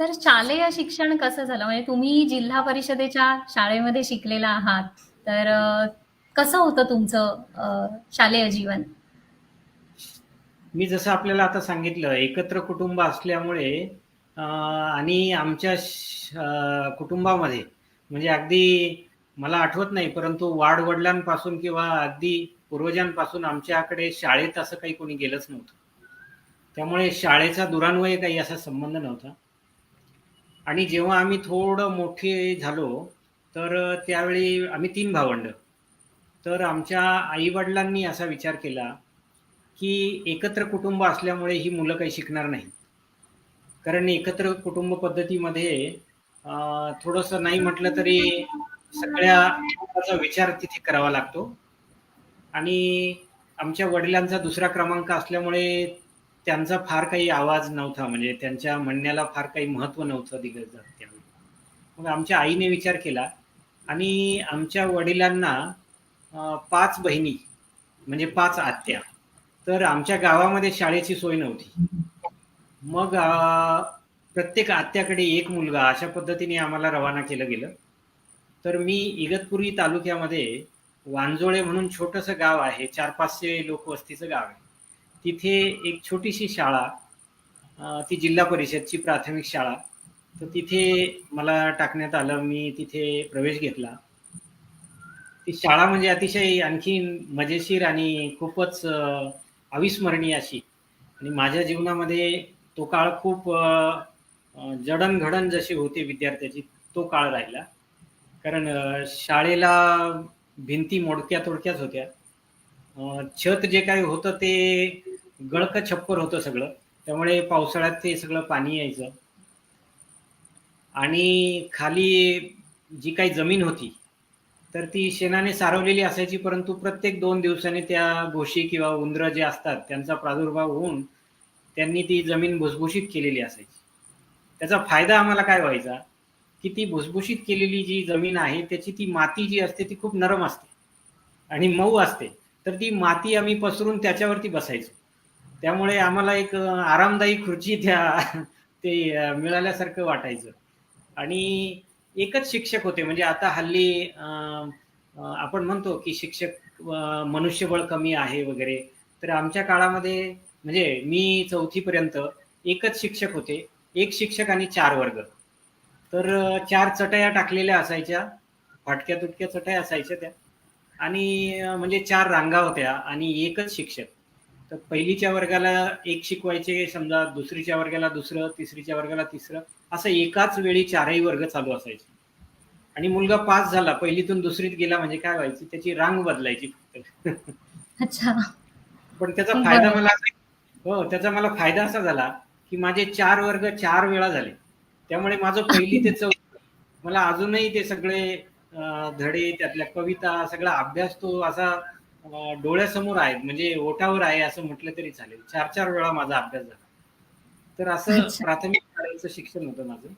Sir शालेय शिक्षण कसं झालं? म्हणजे तुम्ही जिल्हा परिषदेच्या शाळेमध्ये शिकलेला आहात, तर कसं होतं तुमचं शालेय जीवन? मी जसं आपल्याला आता सांगितलं एकत्र कुटुंब असल्यामुळे आणि आमच्या कुटुंबामध्ये म्हणजे अगदी मला आठवत नाही, परंतु वाडवडिलांपासून किंवा अगदी पूर्वजांपासून आमच्याकडे शाळेत असं काही कोणी गेलंच नव्हतं. त्यामुळे शाळेचा दुरान्वय काही असा संबंध नव्हता. आणि जेव्हा आम्ही थोडं मोठे झालो, तर त्यावेळी आम्ही तीन भावंडं. तर आमच्या आईवडिलांनी असा विचार केला, की एकत्र कुटुंब असल्यामुळे ही मुलं काही शिकणार नाहीत. कारण एकत्र कुटुंब पद्धतीमध्ये थोडंसं नाही म्हटलं तरी सगळ्या विचार तिथे करावा लागतो. आणि आमच्या वडिलांचा दुसरा क्रमांक असल्यामुळे त्यांचा फार काही आवाज नव्हता. म्हणजे त्यांच्या म्हणण्याला फार काही महत्त्व नव्हतं दिलं त्यावेळी. मग आमच्या आईने विचार केला आणि आमच्या वडिलांना पाच बहिणी म्हणजे पाच आत्या. तर आमच्या गावामध्ये शाळेची सोय नव्हती. मग प्रत्येक आत्याकडे एक मुलगा अशा पद्धतीने आम्हाला रवाना केलं गेलं. तर मी इगतपुरी तालुक्यामध्ये वांजोळे म्हणून छोटंसं गाव आहे. चार पाचशे लोकवस्तीचं गाव आहे. तिथे एक छोटीशी शाळा ती जिल्हा परिषदची प्राथमिक शाळा. तर तिथे मला टाकण्यात आलं. मी तिथे प्रवेश घेतला. ती शाळा म्हणजे अतिशय आणखीन मजेशीर आणि खूपच अविस्मरणीय अशी आणि माझ्या जीवनामध्ये तो काळ खूप जडणघडण जशी होती विद्यार्थ्याची, तो काळ राहिला. कारण शाळेला भिंती मोडक्या-तोडक्याच होत्या. छत जे काही होतं ते गळकं छप्पर होतं सगळं. त्यामुळे पावसाळ्यात ते सगळं पाणी यायचं. आणि खाली जी काही जमीन होती, तर ती शेणाने सारवलेली असायची, परंतु प्रत्येक दोन दिवसांनी त्या घोशी किंवा उंदरं जे असतात, त्यांचा प्रादुर्भाव होऊन त्यांनी ती जमीन भुसभुशीत केलेली असायची. त्याचा फायदा आम्हाला काय व्हायचा, की ती भुसभुशीत केलेली जी जमीन आहे, त्याची ती माती जी असते ती खूप नरम असते आणि मऊ असते. तर ती माती आम्ही पसरून त्याच्यावरती बसायचो. त्यामुळे आम्हाला एक आरामदायी खुर्ची त्या ते मिळाल्यासारखं वाटायचं. आणि एकच शिक्षक होते. म्हणजे आता हल्ली आपण म्हणतो, की शिक्षक मनुष्यबळ कमी आहे वगैरे. तर आमच्या काळामध्ये म्हणजे मी चौथीपर्यंत एकच शिक्षक होते. एक शिक्षक आणि चार वर्ग. तर चार चटया टाकलेल्या असायच्या. फाटक्या-तुटक्या चटया असायच्या त्या आणि म्हणजे चार रांगा होत्या आणि एकच शिक्षक. तर पहिलीच्या वर्गाला 1 शिकवायचे समजा, दुसरीच्या वर्गाला दुसरं, तिसरीच्या वर्गाला तिसरं, असं एकाच वेळी 4ही वर्ग चालू असायचे. आणि मुलगा पास झाला, पहिलीतून दुसरीत गेला म्हणजे काय व्हायची, त्याची रांग बदलायची फक्त. अच्छा. पण त्याचा फायदा. मला हो, त्याचा मला फायदा असा झाला, की माझे 4 वर्ग 4 वेळा झाले. त्यामुळे माझं 1ली ते 4थी मला अजूनही ते सगळे धडे, त्यातल्या कविता, सगळा अभ्यास तो असा डोळ्यासमोर आहे. म्हणजे ओठावर आहे असं म्हटलं तरी चालेल. 4-4 वेळा माझा अभ्यास झाला. तर असं. प्राथमिक शाळेचं शिक्षण होतं माझं.